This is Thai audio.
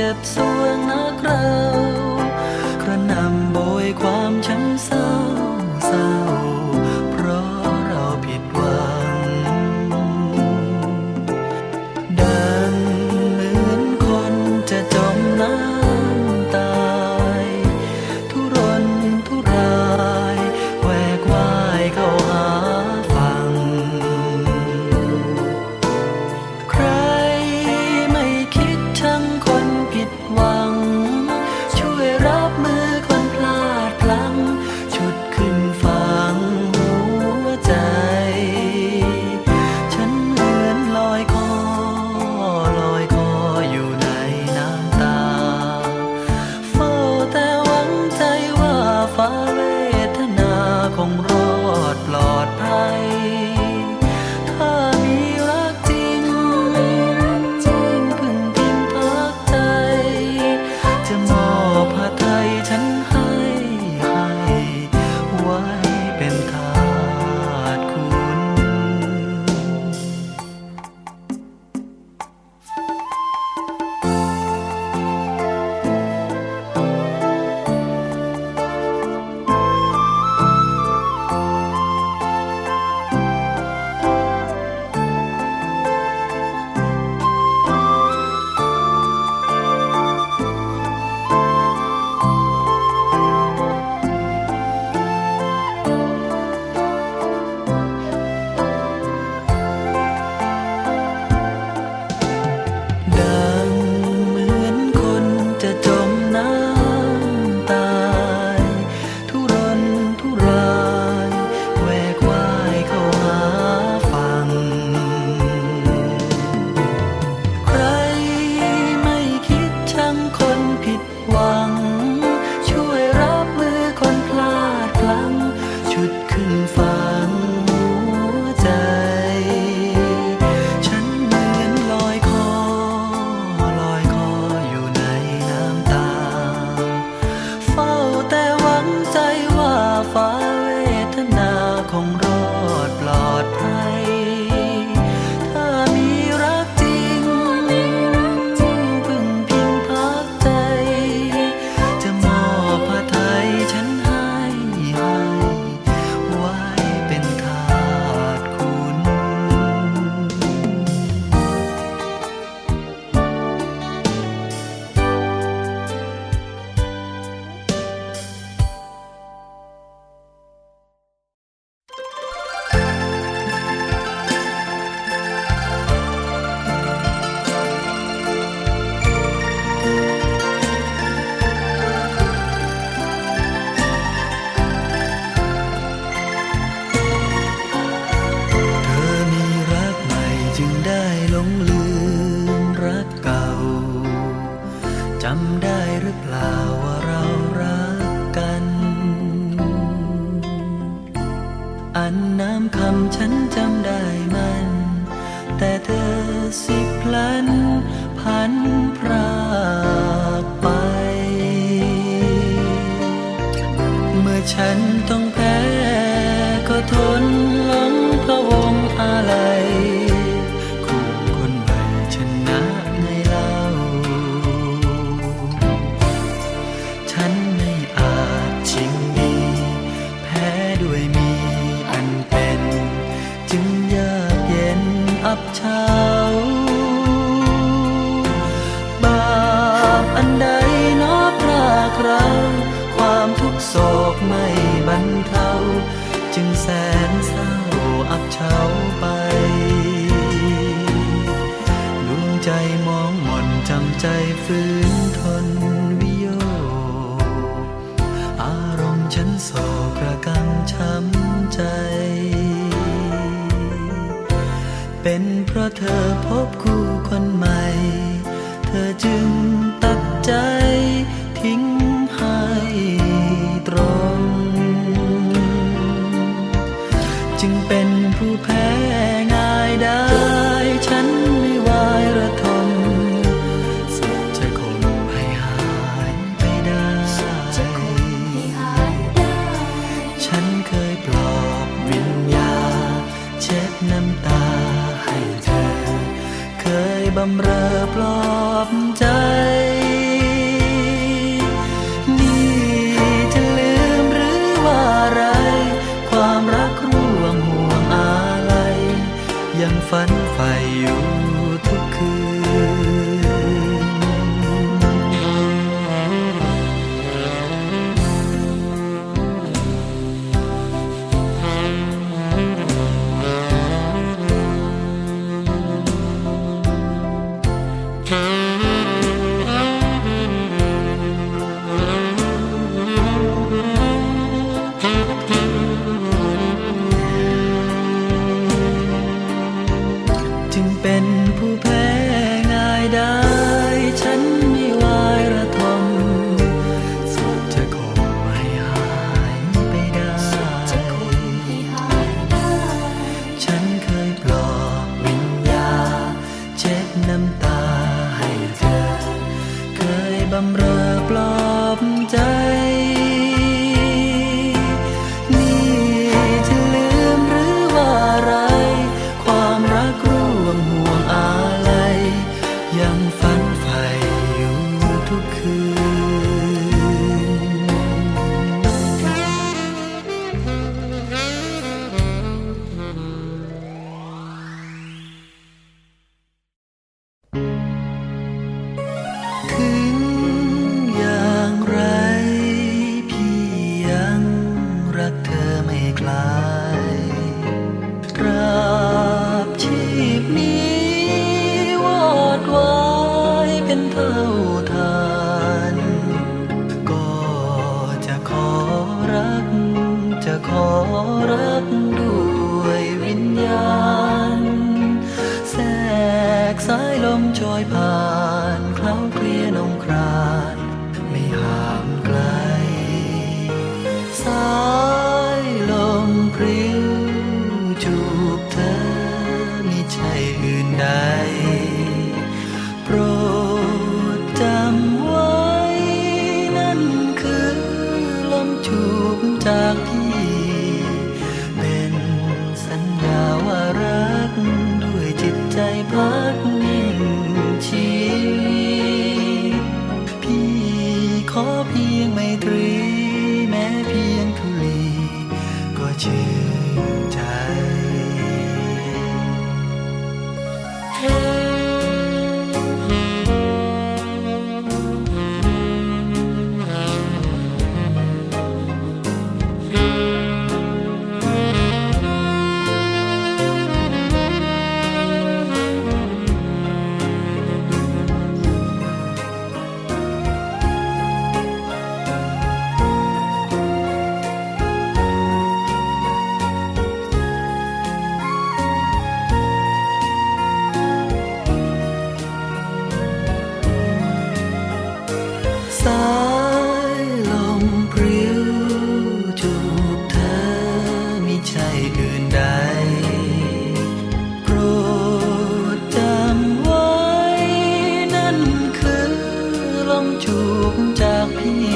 จ็บสวงนักเรากระนำโบยความช้ำเศร้าเศร้า that the sea ราความทุกโศกไม่บรรเทา จึงแสนเศร้าอับเฉาไป ดวงใจมองหม่นจำใจฟื้นทนวิโย อารมณ์ฉันโศกระกังช้ำใจ เป็นเพราะเธอพบคู่คนใหม่ เธอจึงตัดใจทิ้ง ให้ตรอ เป็นผู้แพ้ you. 再爬。 เพียงไม่ตรี แม้เพียงทุลี ก็ชื่นใจ จากพี่